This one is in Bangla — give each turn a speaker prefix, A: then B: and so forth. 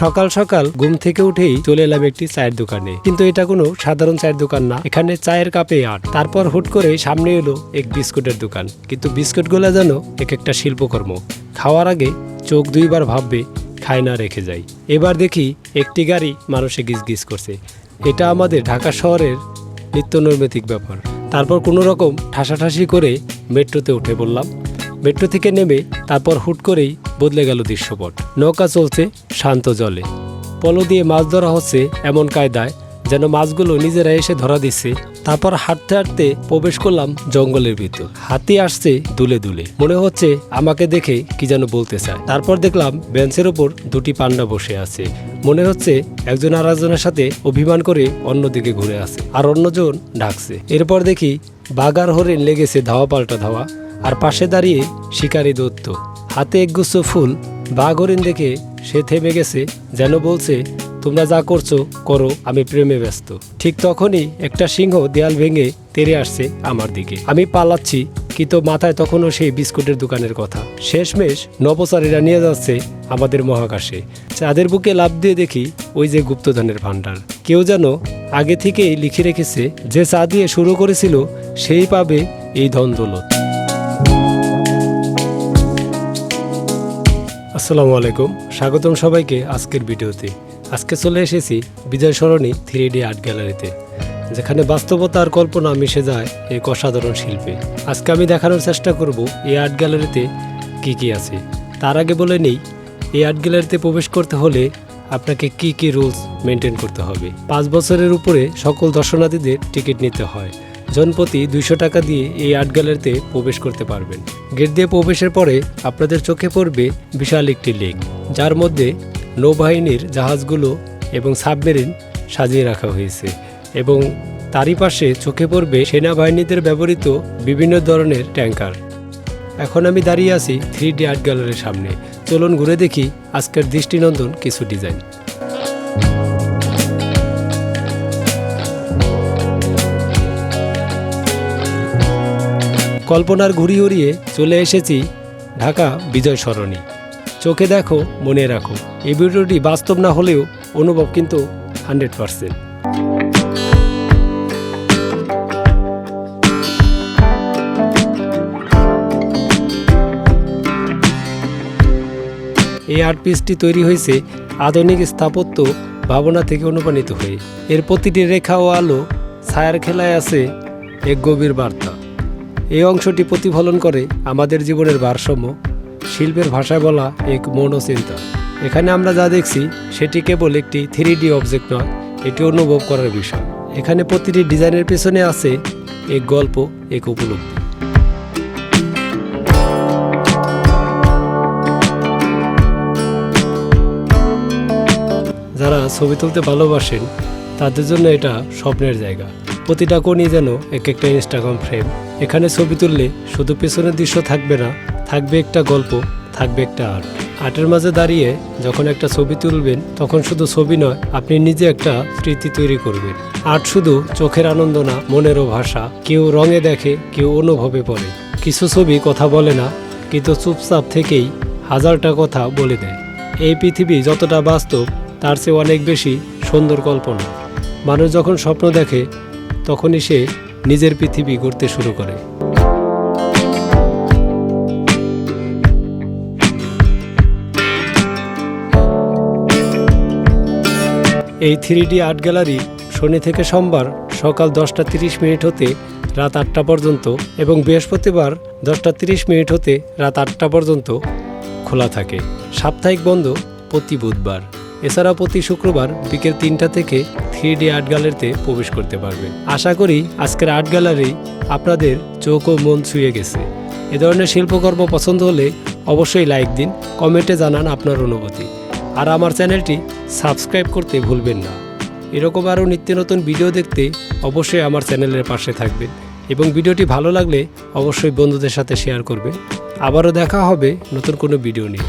A: সকাল সকাল ঘুম থেকে উঠেই চলে এলাম একটি চায়ের দোকানে। কিন্তু এটা কোনো সাধারণ চায়ের দোকান না। এখানে চায়ের কাপে আট। তারপর হুট করে সামনে এলো এক বিস্কুটের দোকান। কিন্তু বিস্কুটগুলো যেন এক একটা শিল্পকর্ম। খাওয়ার আগে চোখ দুইবার ভাববে, খায় না, রেখে যায়। এবার দেখি একটি গাড়ি মানুষে গিজ গিজ করছে। এটা আমাদের ঢাকা শহরের নিত্য নৈমিত্তিক ব্যাপার। তারপর কোনো রকম ঠাসাঠাসি করে মেট্রোতে উঠে বললাম মেট্রো থেকে নেমে তারপর হুট করেই বদলে গেল দৃশ্যপট। নৌকা চলছে শান্ত জলে। পলো দিয়ে মাছ ধরা হচ্ছে এমন কায়দায় যেন মাছগুলো নিজেরা এসে ধরা দিচ্ছে। তারপর হাঁটতে হাঁটতে প্রবেশ করলাম জঙ্গলের ভিতর। হাতি আসছে দুলে দুলে। মনে হচ্ছে আমাকে দেখে কি যেন বলতে চায়। তারপর দেখলাম বেঞ্চের ওপর দুটি পান্ডা বসে আছে। মনে হচ্ছে একজন আর একজনের সাথে অভিমান করে অন্যদিকে ঘুরে আছে আর অন্যজন ডাকছে। এরপর দেখি বাগার হরিণ লেগেছে ধাওয়া পাল্টা ধাওয়া আর পাশে দাঁড়িয়ে শিকারী দত্ত। হাতে একগুচ্ছ ফুল বাঘ হরিণ দেখে সে থেমে গেছে, যেন বলছে, তোমরা যা করছ, করো, আমি প্রেমে ব্যস্ত। ঠিক তখনই একটা সিংহ দেয়াল ভেঙে তেরে আসছে আমার দিকে। আমি পালাচ্ছি, কিন্তু মাথায় তখনও সেই বিস্কুটের দোকানের কথা। শেষমেশ নবচারীরা নিয়ে যাচ্ছে আমাদের মহাকাশে। চাঁদের বুকে লাভ দিয়ে দেখি ওই যে গুপ্তধনের ভাণ্ডার। কেউ যেন আগে থেকেই লিখে রেখেছে, যে চা দিয়ে শুরু করেছিল, সেই পাবে এই ধন দৌলত আসসালামু আলাইকুম। স্বাগতম সবাইকে আজকের ভিডিওতে। আজকে চলে এসেছি Bijoy Sarani three D art গ্যালারিতে, যেখানে বাস্তবতা আর কল্পনা মিশে যায় এক অসাধারণ শিল্পে। আজকে আমি দেখানোর চেষ্টা করব এই আর্ট গ্যালারিতে কি কি আছে। তার আগে বলে নেই, এই আর্ট গ্যালারিতে প্রবেশ করতে হলে আপনাকে কি কি রুলস মেনটেন করতে হবে। পাঁচ বছরের উপরে সকল দর্শনার্থীদের টিকিট নিতে হয়। জনপ্রতি দুইশো টাকা দিয়ে এই আর্ট গ্যালারিতে প্রবেশ করতে পারবেন। গেট দিয়ে প্রবেশের পরে আপনাদের চোখে পড়বে বিশাল একটি লেক, যার মধ্যে নৌবাহিনীর জাহাজগুলো এবং সাবমেরিন সাজিয়ে রাখা হয়েছে এবং তারই পাশে চোখে পড়বে সেনাবাহিনীদের ব্যবহৃত বিভিন্ন ধরনের ট্যাঙ্কার। এখন আমি দাঁড়িয়ে আছি থ্রি ডি আর্ট গ্যালারির সামনে। চলুন ঘুরে দেখি আজকের দৃষ্টিনন্দন কিছু ডিজাইন। কল্পনার ঘুরি উড়িয়ে চলে এসেছি ঢাকা বিজয় সরণি। চোখে দেখো, মনে রাখো, এই ভিডিওটি বাস্তব না হলেও অনুভব কিন্তু হান্ড্রেড পারসেন্ট। এই আর্ট পিসটি তৈরি হয়েছে আধুনিক স্থাপত্য ভাবনা থেকে অনুপ্রাণিত হয়ে। এর প্রতিটি রেখা ও আলো ছায়ার খেলায় আছে এক গভীর বার্তা। এই অংশটি প্রতিফলন করে আমাদের জীবনের ভারসাম্য, শিল্পের ভাষায় বলা এক মনোচিন্তা। এখানে আমরা যা দেখছি, সেটি কেবল একটি থ্রি ডি অবজেক্ট নয়, এটি অনুভব করার বিষয়। এখানে প্রতিটি ডিজাইনের পেছনে আছে এক গল্প, এক উপলব্ধি। যারা ছবি তুলতে ভালোবাসেন, তাদের জন্য এটা স্বপ্নের জায়গা। প্রতিটা কোণই যেন এক একটা ইনস্টাগ্রাম ফ্রেম এখানে ছবি তুললে শুধু পেছনের দৃশ্য থাকবে না, থাকবে একটা গল্প, থাকবে একটা আর্ট আর্টের মাঝে দাঁড়িয়ে যখন একটা ছবি তুলবেন, তখন শুধু ছবি নয়, আপনি নিজে একটা স্মৃতি তৈরি করবেন। আর্ট শুধু চোখের আনন্দ না, মনেরও ভাষা। কেউ রঙে দেখে, কেউ অনুভবে পড়ে। কিছু ছবি কথা বলে না, কিন্তু চুপচাপ থেকেই হাজারটা কথা বলে দেয়। এই পৃথিবী যতটা বাস্তব, তার চেয়ে অনেক বেশি সুন্দর কল্পনা। মানুষ যখন স্বপ্ন দেখে তখনই সে নিজের পৃথিবী গড়তে শুরু করে। এই থ্রি ডি আর্ট গ্যালারি শনি থেকে সোমবার সকাল দশটা তিরিশ মিনিট হতে রাত আটটা পর্যন্ত এবং বৃহস্পতিবার দশটা তিরিশ মিনিট হতে রাত আটটা পর্যন্ত খোলা থাকে। সাপ্তাহিক বন্ধ প্রতি বুধবার। এছাড়া প্রতি শুক্রবার বিকেল তিনটা থেকে থ্রি ডি আর্ট গ্যালারিতে প্রবেশ করতে পারবে। আশা করি আজকের আর্ট গ্যালারি আপনাদের চোখ ও মন ছুঁয়ে গেছে। এ ধরনের শিল্পকর্ম পছন্দ হলে অবশ্যই লাইক দিন, কমেন্টে জানান আপনার অনুভূতি। আর আমার চ্যানেলটি সাবস্ক্রাইব করতে ভুলবেন না। এরকম আরও নিত্য নতুন ভিডিও দেখতে অবশ্যই আমার চ্যানেলের পাশে থাকবেন এবং ভিডিওটি ভালো লাগলে অবশ্যই বন্ধুদের সাথে শেয়ার করবেন। আবারও দেখা হবে নতুন কোনো ভিডিও নিয়ে।